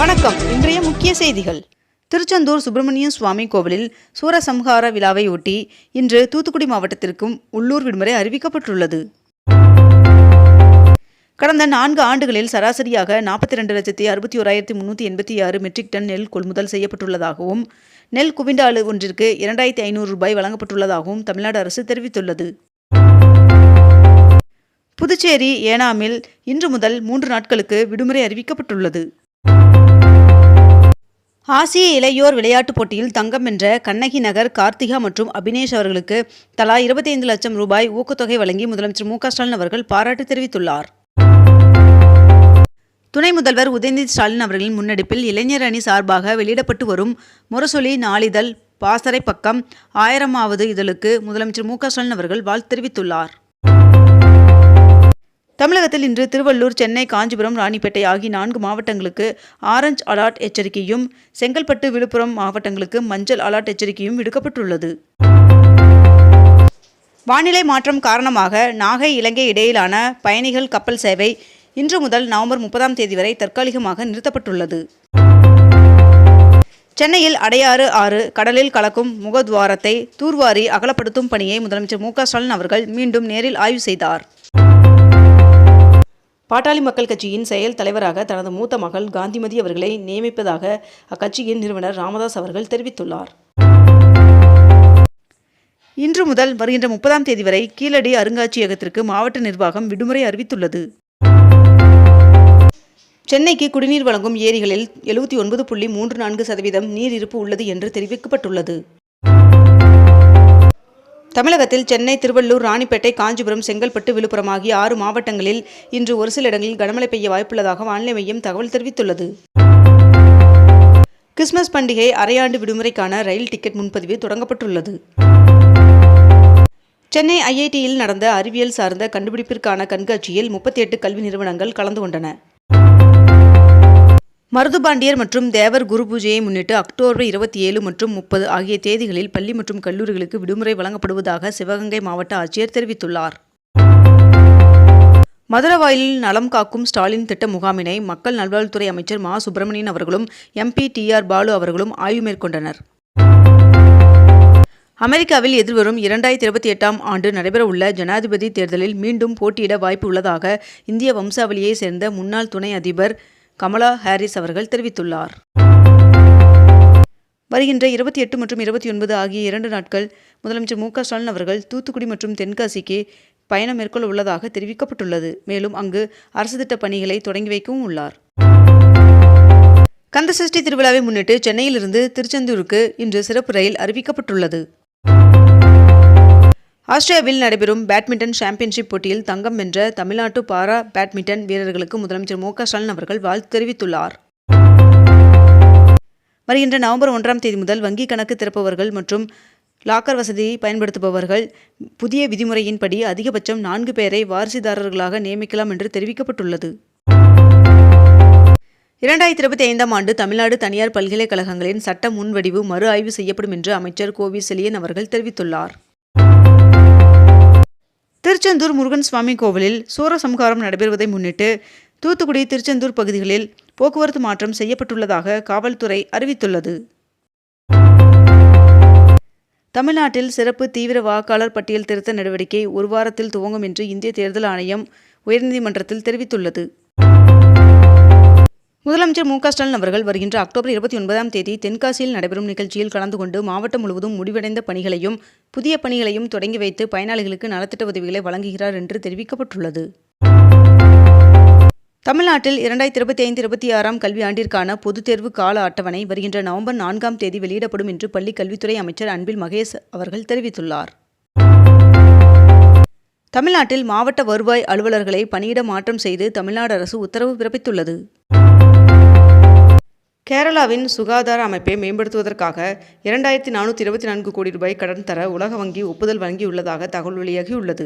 வணக்கம். இன்றைய முக்கிய செய்திகள். திருச்செந்தூர் சுப்பிரமணிய சுவாமி கோவிலில் சூரசம்ஹார விழாவை ஒட்டி இன்று தூத்துக்குடி மாவட்டத்திற்கும் உள்ளூர் விடுமுறை அறிவிக்கப்பட்டுள்ளது. கடந்த நான்கு ஆண்டுகளில் சராசரியாக நாற்பத்தி ரெண்டு லட்சத்தி அறுபத்தி ஓராயிரத்தி முன்னூற்றி எண்பத்தி ஆறு மெட்ரிக் டன் நெல் கொள்முதல் செய்யப்பட்டுள்ளதாகவும் நெல் குவிண்டாலு ஒன்றிற்கு இரண்டாயிரத்தி ஐநூறு ரூபாய் வழங்கப்பட்டுள்ளதாகவும் தமிழ்நாடு அரசு தெரிவித்துள்ளது. புதுச்சேரி ஏனாமில் இன்று முதல் மூன்று நாட்களுக்கு விடுமுறை அறிவிக்கப்பட்டுள்ளது. ஆசிய இளையோர் விளையாட்டுப் போட்டியில் தங்கம் வென்ற கண்ணகி நகர் கார்த்திகா மற்றும் அபினேஷ் அவர்களுக்கு தலா 25 லட்சம் ரூபாய் ஊக்கத்தொகை வழங்கி முதலமைச்சர் மு ஸ்டாலின் அவர்கள் பாராட்டு தெரிவித்துள்ளார். துணை முதல்வர் உதயநிதி ஸ்டாலின் அவர்களின் முன்னெடுப்பில் இளைஞர் அணி சார்பாக வெளியிடப்பட்டு வரும் முரசொலி நாளிதழ் பாசறை பக்கம் ஆயிரமாவது இதழுக்கு முதலமைச்சர் மு ஸ்டாலின் அவர்கள் வாழ்த்து தெரிவித்துள்ளார். தமிழகத்தில் இன்று திருவள்ளூர் சென்னை காஞ்சிபுரம் ராணிப்பேட்டை ஆகிய நான்கு மாவட்டங்களுக்கு ஆரஞ்ச் அலர்ட் எச்சரிக்கையும் செங்கல்பட்டு விழுப்புரம் மாவட்டங்களுக்கு மஞ்சள் அலர்ட் எச்சரிக்கையும் விடுக்கப்பட்டுள்ளது. வானிலை மாற்றம் காரணமாக நாகை இலங்கை இடையிலான பயணிகள் கப்பல் சேவை இன்று முதல் நவம்பர் முப்பதாம் தேதி வரை தற்காலிகமாக நிறுத்தப்பட்டுள்ளது. சென்னையில் அடையாறு ஆறு கடலில் கலக்கும் முகத்வாரத்தை தூர்வாரி அகலப்படுத்தும் பணியை முதலமைச்சர் மு க ஸ்டாலின் அவர்கள் மீண்டும் நேரில் ஆய்வு செய்தார். பாட்டாளி மக்கள் கட்சியின் செயல் தலைவராக தனது மூத்த மகள் காந்திமதி அவர்களை நியமிப்பதாக அக்கட்சியின் நிறுவனர் ராமதாஸ் அவர்கள் தெரிவித்துள்ளார். இன்று முதல் வருகின்ற முப்பதாம் தேதி வரை கீழடி அருங்காட்சியகத்திற்கு மாவட்ட நிர்வாகம் விடுமுறை அறிவித்துள்ளது. சென்னைக்கு குடிநீர் வழங்கும் ஏரிகளில் எழுபத்தி ஒன்பது புள்ளி மூன்று நான்கு சதவீதம் நீர் இருப்பு உள்ளது என்று தெரிவிக்கப்பட்டுள்ளது. தமிழகத்தில் சென்னை திருவள்ளூர் ராணிப்பேட்டை காஞ்சிபுரம் செங்கல்பட்டு விழுப்புரம் ஆகிய ஆறு மாவட்டங்களில் இன்று ஒரு சில இடங்களில் கனமழை பெய்ய வாய்ப்புள்ளதாக வானிலை மையம் தகவல் தெரிவித்துள்ளது. கிறிஸ்துமஸ் பண்டிகை அரையாண்டு விடுமுறைக்கான ரயில் டிக்கெட் முன்பதிவு தொடங்கப்பட்டுள்ளது. சென்னை ஐஐடியில் நடந்த அறிவியல் சார்ந்த கண்டுபிடிப்பிற்கான கண்காட்சியில் முப்பத்தி எட்டு கல்வி நிறுவனங்கள் கலந்து கொண்டன. மருதுபாண்டியர் மற்றும் தேவர் குரு பூஜையை முன்னிட்டு அக்டோபர் இருபத்தி ஏழு மற்றும் முப்பது ஆகிய தேதிகளில் பள்ளி மற்றும் கல்லூரிகளுக்கு விடுமுறை வழங்கப்படுவதாக சிவகங்கை மாவட்ட ஆட்சியர் தெரிவித்துள்ளார். மதுரவாயிலில் நலம் காக்கும் ஸ்டாலின் திட்ட முகாமினை மக்கள் நல்வாழ்வுத்துறை அமைச்சர் மா. சுப்பிரமணியன் அவர்களும் எம்பி டி. ஆர். பாலு அவர்களும் ஆய்வு மேற்கொண்டனர். அமெரிக்காவில் எதிர்வரும் இரண்டாயிரத்தி இருபத்தி எட்டாம் ஆண்டு நடைபெறவுள்ள ஜனாதிபதி தேர்தலில் மீண்டும் போட்டியிட வாய்ப்பு உள்ளதாக இந்திய வம்சாவளியை சேர்ந்த முன்னாள் துணை அதிபர் கமலா ஹாரிஸ் அவர்கள் தெரிவித்துள்ளார். வருகின்ற இருபத்தி எட்டு மற்றும் இருபத்தி ஒன்பது ஆகிய இரண்டு நாட்கள் முதலமைச்சர் மு க ஸ்டாலின் அவர்கள் தூத்துக்குடி மற்றும் தென்காசிக்கு பயணம் மேற்கொள்ள உள்ளதாக தெரிவிக்கப்பட்டுள்ளது. மேலும் அங்கு அரசு திட்ட பணிகளை தொடங்கி வைக்கவும் உள்ளார். கந்தசஷ்டி திருவிழாவை முன்னிட்டு சென்னையிலிருந்து திருச்செந்தூருக்கு இன்று சிறப்பு ரயில் அறிவிக்கப்பட்டுள்ளது. ஆஸ்திரேலியாவில் நடைபெறும் பேட்மிண்டன் சாம்பியன்ஷிப் போட்டியில் தங்கம் வென்ற தமிழ்நாட்டு பாரா பேட்மிண்டன் வீரர்களுக்கு முதலமைச்சர் மு ஸ்டாலின் அவர்கள் வாழ்த்து தெரிவித்துள்ளார். வருகின்ற நவம்பர் ஒன்றாம் தேதி முதல் வங்கி கணக்கு திறப்பவர்கள் மற்றும் லாக்கர் வசதியை பயன்படுத்துபவர்கள் புதிய விதிமுறையின்படி அதிகபட்சம் நான்கு பேரை வாரிசுதாரர்களாக நியமிக்கலாம் என்று தெரிவிக்கப்பட்டுள்ளது. இரண்டாயிரத்தி இருபத்தி ஐந்தாம் ஆண்டு தமிழ்நாடு தனியார் பல்கலைக்கழகங்களின் சட்ட முன்வடிவு மறு ஆய்வு செய்யப்படும் என்று அமைச்சர் கோவி செலியன் அவர்கள் தெரிவித்துள்ளார். திருச்செந்தூர் முருகன் சுவாமி கோவிலில் சூரசம்ஹாரம் நடைபெறுவதை முன்னிட்டு தூத்துக்குடி திருச்செந்தூர் பகுதிகளில் போக்குவரத்து மாற்றம் செய்யப்பட்டுள்ளதாக காவல்துறை அறிவித்துள்ளது. தமிழ்நாட்டில் சிறப்பு தீவிர வாக்காளர் பட்டியல் திருத்த நடவடிக்கை ஒரு வாரத்தில் துவங்கும் என்று இந்திய தேர்தல் ஆணையம் உயர்நீதிமன்றத்தில் தெரிவித்துள்ளது. முதலமைச்சர் மு க ஸ்டாலின் அவர்கள் வருகின்ற அக்டோபர் இருபத்தி ஒன்பதாம் தேதி தென்காசியில் நடைபெறும் நிகழ்ச்சியில் கலந்து கொண்டு மாவட்டம் முழுவதும் முடிவடைந்த பணிகளையும் புதிய பணிகளையும் தொடங்கி வைத்து பயனாளிகளுக்கு நலத்திட்ட உதவிகளை வழங்குகிறார் என்று தெரிவிக்கப்பட்டுள்ளது. தமிழ்நாட்டில் இரண்டாயிரத்தி இருபத்தி ஐந்து இருபத்தி ஆறாம் கல்வியாண்டிற்கான பொதுத் தேர்வு கால அட்டவணை வருகின்ற நவம்பர் நான்காம் தேதி வெளியிடப்படும் என்று பள்ளி கல்வித்துறை அமைச்சர் அன்பில் மகேஷ் அவர்கள் தெரிவித்துள்ளார். தமிழ்நாட்டில் மாவட்ட வருவாய் அலுவலர்களை பணியிட மாற்றம் செய்து தமிழ்நாடு அரசு உத்தரவு பிறப்பித்துள்ளது. கேரளாவின் சுகாதார அமைப்பை மேம்படுத்துவதற்காக இரண்டாயிரத்தி நானூற்றி இருபத்தி நான்கு கோடி ரூபாய் கடன் தர உலக வங்கி ஒப்புதல் வழங்கியுள்ளதாக தகவல் வெளியாகியுள்ளது.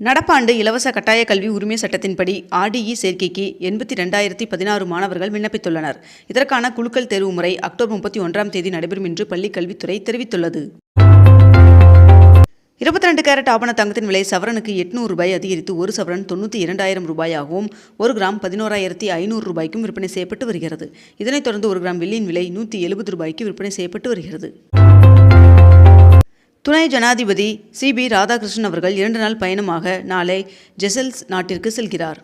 நடப்பாண்டு இலவச கட்டாய கல்வி உரிமை சட்டத்தின்படி ஆர்டிஇ சேர்க்கைக்கு எண்பத்தி ரெண்டாயிரத்தி பதினாறு மாணவர்கள் விண்ணப்பித்துள்ளனர். இதற்கான குலுக்கல் தேர்வு முறை அக்டோபர் முப்பத்தி ஒன்றாம் தேதி நடைபெறும் என்று பள்ளி கல்வித்துறை தெரிவித்துள்ளது. இருபத்தி ரெண்டு கேரட் ஆபண தங்கத்தின் விலை சவரனுக்கு எட்நூறு ரூபாய் அதிகரித்து ஒரு சவரன் தொண்ணூற்றி இரண்டாயிரம் ரூபாயாகவும் ஒரு கிராம் பதினோராயிரத்தி ஐநூறு ரூபாய்க்கும் விற்பனை செய்யப்பட்டு வருகிறது. இதனைத் தொடர்ந்து ஒரு கிராம் வெள்ளியின் விலை நூற்றி எழுபது ரூபாய்க்கு விற்பனை செய்யப்பட்டு வருகிறது. துணை ஜனாதிபதி சி. பி. ராதாகிருஷ்ணன் அவர்கள் இரண்டு நாள் பயணமாக நாளை ஜெசல்ஸ் நாட்டிற்கு செல்கிறார்.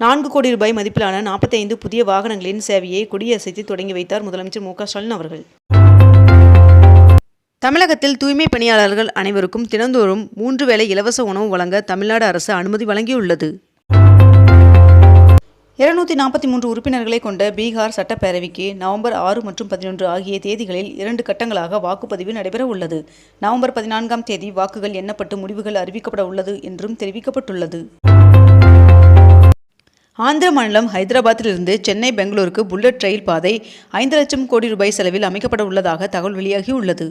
நான்கு கோடி ரூபாய் மதிப்பிலான நாற்பத்தைந்து புதிய வாகனங்களின் சேவையை கொடியசைத்து தொடங்கி வைத்தார் முதலமைச்சர் மு. க. ஸ்டாலின் அவர்கள். தமிழகத்தில் தூய்மை பணியாளர்கள் அனைவருக்கும் தினந்தோறும் மூன்று வேளை இலவச உணவு வழங்க தமிழ்நாடு அரசு அனுமதி வழங்கியுள்ளது. இருநூற்றி நாற்பத்தி மூன்று உறுப்பினர்களை கொண்ட பீகார் சட்டப்பேரவைக்கு நவம்பர் ஆறு மற்றும் பதினொன்று ஆகிய தேதிகளில் இரண்டு கட்டங்களாக வாக்குப்பதிவு நடைபெற உள்ளது நவம்பர் பதினான்காம் தேதி வாக்குகள் எண்ணப்பட்டு முடிவுகள் அறிவிக்கப்பட உள்ளது என்றும் தெரிவிக்கப்பட்டுள்ளது. ஆந்திர மாநிலம் ஹைதராபாத்திலிருந்து சென்னை பெங்களூருக்கு புல்லட் ரயில் பாதை ஐந்து லட்சம் கோடி ரூபாய் செலவில் அமைக்கப்பட உள்ளதாக தகவல் வெளியாகியுள்ளது.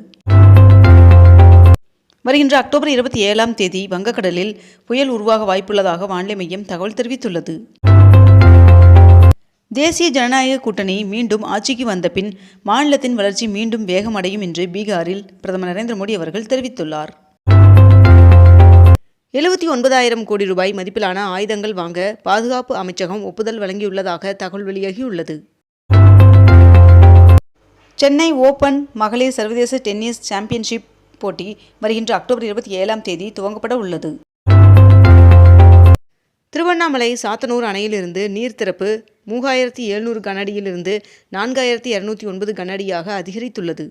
வருகின்ற அக்டோபர் இருபத்தி ஏழாம் தேதி வங்கக்கடலில் புயல் உருவாக வாய்ப்புள்ளதாக வானிலை மையம் தகவல் தெரிவித்துள்ளது. தேசிய ஜனநாயக கூட்டணி மீண்டும் ஆட்சிக்கு வந்த பின் மாநிலத்தின் வளர்ச்சி மீண்டும் வேகமடையும் என்று பீகாரில் பிரதமர் நரேந்திர மோடி அவர்கள் தெரிவித்துள்ளார். எழுபத்தி ஒன்பதாயிரம் கோடி ரூபாய் மதிப்பிலான ஆயுதங்கள் வாங்க பாதுகாப்பு அமைச்சகம் ஒப்புதல் வழங்கியுள்ளதாக தகவல் வெளியாகியுள்ளது. சென்னை ஓபன் மகளிர் சர்வதேச டென்னிஸ் சாம்பியன்ஷிப் போட்டி வருகின்ற அக்டோபர் இருபத்தி ஏழாம் தேதி துவங்கப்பட உள்ளது. திருவண்ணாமலை சாத்தனூர் அணையிலிருந்து நீர் திறப்பு மூவாயிரத்தி எழுநூறு கனஅடியிலிருந்து நான்காயிரத்தி இரநூத்தி ஒன்பது கனஅடியாக அதிகரித்துள்ளது.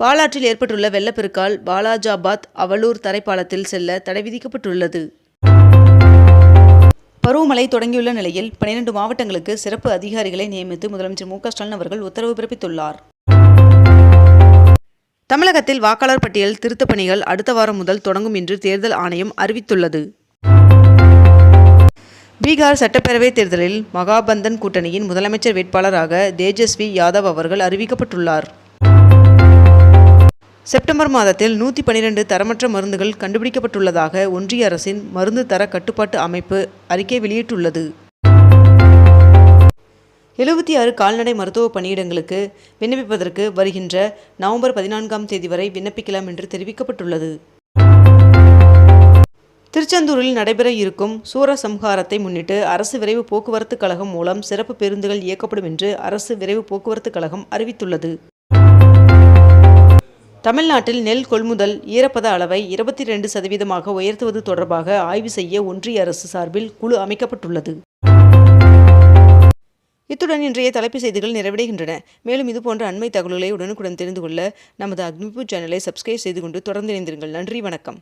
பாலாற்றில் ஏற்பட்டுள்ள வெள்ளப்பெருக்கால் பாலாஜாபாத் அவலூர் தரைப்பாலத்தில் செல்ல தடை விதிக்கப்பட்டுள்ளது. பருவமழை தொடங்கியுள்ள நிலையில் பனிரெண்டு மாவட்டங்களுக்கு சிறப்பு அதிகாரிகளை நியமித்து முதலமைச்சர் மு ஸ்டாலின் அவர்கள் உத்தரவு பிறப்பித்துள்ளார். தமிழகத்தில் வாக்காளர் பட்டியல் திருத்தப் பணிகள் அடுத்த வாரம் முதல் தொடங்கும் என்று தேர்தல் ஆணையம் அறிவித்துள்ளது. பீகார் சட்டப்பேரவைத் தேர்தலில் மகாபந்தன் கூட்டணியின் முதலமைச்சர் வேட்பாளராக தேஜஸ்வி யாதவ் அவர்கள் அறிவிக்கப்பட்டுள்ளார். செப்டம்பர் மாதத்தில் நூற்றி பனிரெண்டு தரமற்ற மருந்துகள் கண்டுபிடிக்கப்பட்டுள்ளதாக ஒன்றிய அரசின் மருந்து தர கட்டுப்பாட்டு அமைப்பு அறிக்கை வெளியிட்டுள்ளது. எழுபத்தி ஆறு கால்நடை மருத்துவ பணியிடங்களுக்கு விண்ணப்பிப்பதற்கு வருகின்ற நவம்பர் பதினான்காம் தேதி வரை விண்ணப்பிக்கலாம் என்று தெரிவிக்கப்பட்டுள்ளது. திருச்செந்தூரில் நடைபெற இருக்கும் சூரசம்ஹாரத்தை முன்னிட்டு அரசு விரைவு போக்குவரத்து கழகம் மூலம் சிறப்பு பேருந்துகள் இயக்கப்படும் என்று அரசு விரைவு போக்குவரத்து கழகம் அறிவித்துள்ளது. தமிழ்நாட்டில் நெல் கொள்முதல் ஈரப்பத அளவை இருபத்தி ரெண்டு சதவீதமாக உயர்த்துவது தொடர்பாக ஆய்வு செய்ய ஒன்றிய அரசு சார்பில் குழு அமைக்கப்பட்டுள்ளது. இத்துடன் இன்றைய தலைப்பு செய்திகள் நிறைவடைகின்றன. மேலும் இதுபோன்ற அண்மை தகவல்களை உடனுக்குடன் தெரிந்து கொள்ள நமது அக்னிபூ சேனலை சப்ஸ்கிரைப் செய்து கொண்டு தொடர்ந்து இணைந்திருங்கள். நன்றி வணக்கம்.